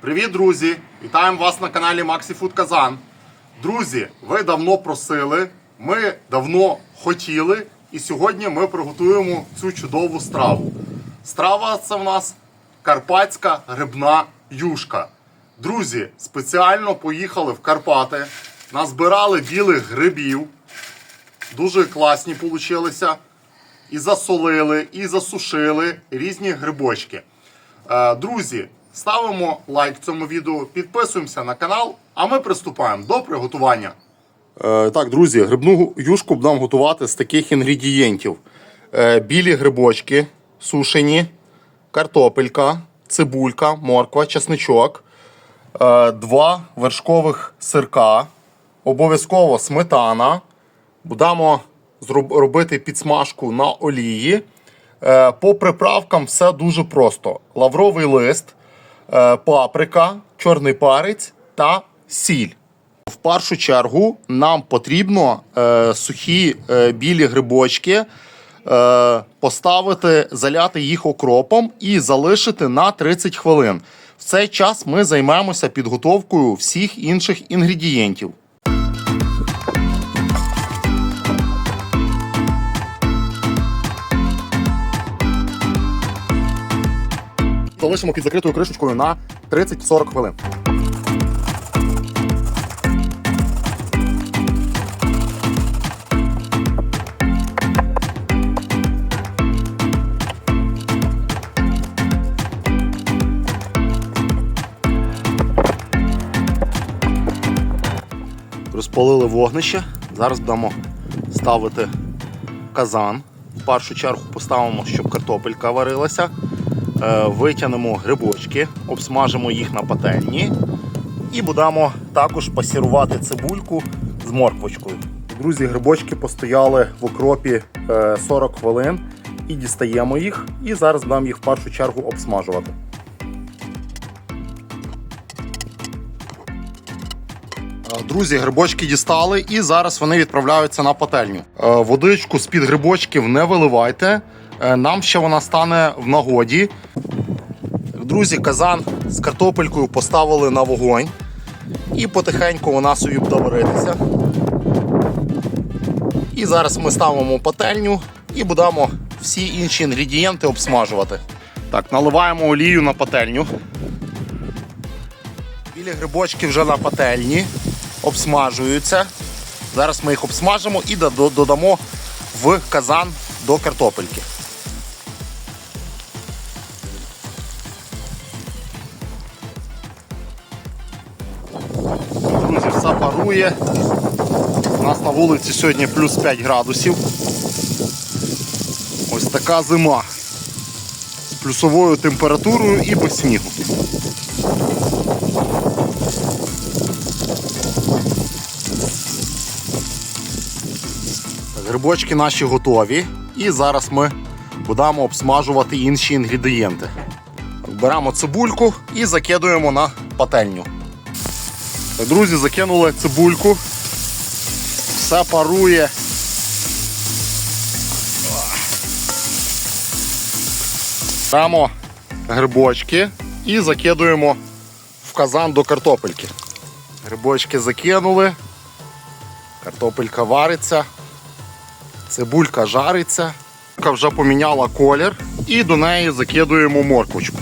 Привіт, друзі! Вітаємо вас на каналі Maxi Food Казан. Друзі, ви давно просили, ми давно хотіли, і сьогодні ми приготуємо цю чудову страву. Страва це в нас карпатська грибна юшка. Друзі, спеціально поїхали в Карпати, назбирали білих грибів. Дуже класні получилися. І засолили, і засушили різні грибочки. Е, Друзі, ставимо лайк цьому відео, підписуємося на канал, а ми приступаємо до приготування. Е, так, друзі, грибну юшку будемо готувати з таких інгредієнтів: Е, білі грибочки сушені, картопелька, цибулька, морква, чесничок, е, два вершкових сирка, обов'язково сметана. Будемо робити підсмажку на олії. Е, По приправкам все дуже просто: лавровий лист, паприка, чорний парець та сіль. В першу чергу нам потрібно е, сухі е, білі грибочки е, поставити, заляти їх окропом і залишити на 30 хвилин. В цей час ми займемося підготовкою всіх інших інгредієнтів. Залишимо під закритою кришечкою на 30-40 хвилин. Розпалили вогнище. Зараз будемо ставити казан. В першу чергу поставимо, щоб картопелька варилася. Е, Витягнемо грибочки, обсмажимо їх на пательні. І будемо також пасірувати цибульку з морквочкою. Друзі, грибочки постояли в окропі е, 40 хвилин і дістаємо їх. І зараз будемо їх в першу чергу обсмажувати. Друзі, грибочки дістали і зараз вони відправляються на пательню. Е, Водичку з-під грибочків не виливайте. Е, Нам ще вона стане в нагоді. Друзі, казан з картопелькою поставили на вогонь. І потихеньку вона собі буде варитися. І зараз ми ставимо пательню і будемо всі інші інгредієнти обсмажувати. Так, наливаємо олію на пательню. Білі грибочки вже на пательні, обсмажуються. Зараз ми їх обсмажимо і додамо в казан до картопельки. Друзі, все парує. У нас на вулиці сьогодні плюс 5 градусів. Ось така зима. З плюсовою температурою і без снігу. Грибочки наші готові. І зараз ми будемо обсмажувати інші інгредієнти. Беремо цибульку і закидуємо на пательню. Друзі, закинули цибульку. Все парує. Беремо грибочки і закидуємо в казан до картопельки. Грибочки закинули, картопелька вариться, цибулька жариться, Цибулька вже поміняла колір і до неї закидуємо морквочку.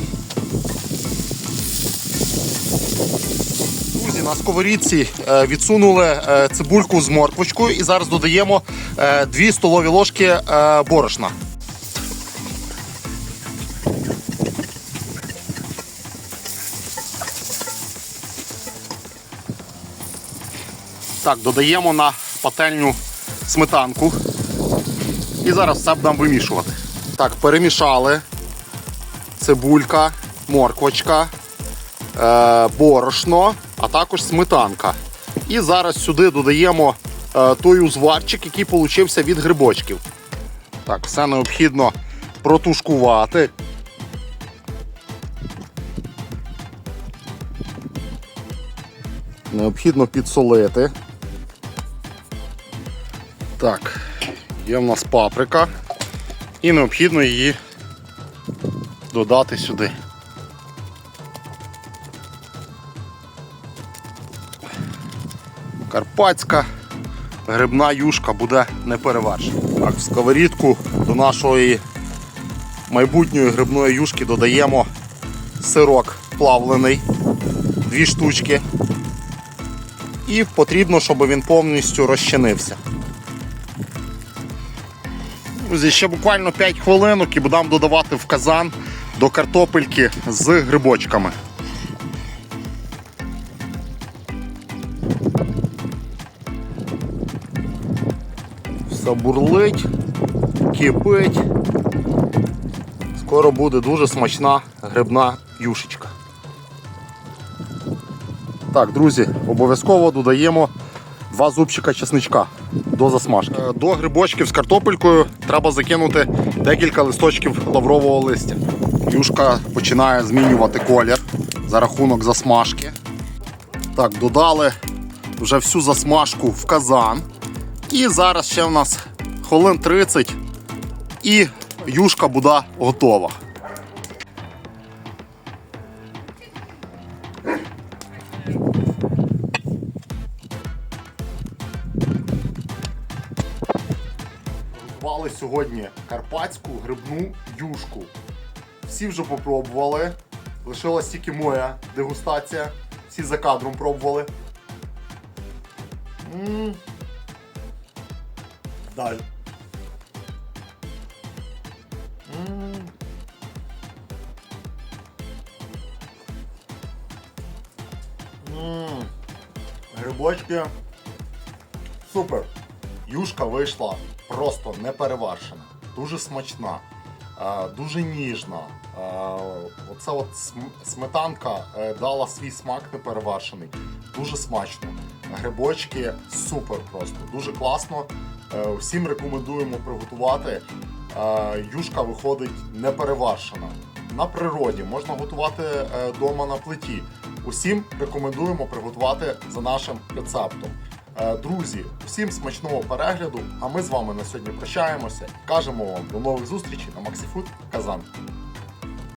Друзі, на сковорідці е, відсунули е, цибульку з морквочкою і зараз додаємо 2 столові ложки е, борошна. Так, додаємо на пательню сметанку. І зараз все будемо вимішувати. Так, перемішали. Цибулька, морквочка, е, борошно, а також сметанка. І зараз сюди додаємо е, той узварчик, який получився від грибочків. Так, все необхідно протушкувати. Необхідно підсолити. Так, Є в нас паприка і необхідно її додати сюди. Карпатська грибна юшка буде неперевершена. Так, в сковорідку до нашої майбутньої грибної юшки додаємо сирок плавлений, дві штучки. І потрібно, щоб він повністю розчинився. Друзі, ще буквально 5 хвилинок і будемо додавати в казан до картопельки з грибочками. Все бурлить, кипить. Скоро буде дуже смачна грибна юшечка. Так, друзі, обов'язково додаємо два зубчика чесничка до засмажки. Е, До грибочків з картопелькою треба закинути декілька листочків лаврового листя. Юшка починає змінювати колір за рахунок засмажки. Так, додали вже всю засмажку в казан. І зараз ще в нас хвилин 30 і юшка буде готова. Готували сьогодні карпатську грибну юшку. Всі вже попробували. Лишилась тільки моя дегустація. Всі за кадром пробували. м Далі. м м Грибочки. Супер. Юшка вийшла просто неперевершена. Дуже смачна, е, дуже ніжна. Е, Оце от сметанка е, дала свій смак неперевершений. Дуже смачно. Грибочки супер просто, дуже класно. Всім рекомендуємо приготувати. Юшка виходить неперевершена. На природі можна готувати вдома на плиті. Усім рекомендуємо приготувати за нашим рецептом. Е, Друзі, всім смачного перегляду. А ми з вами на сьогодні прощаємося. Кажемо вам до нових зустрічей на MaxiFood Казан.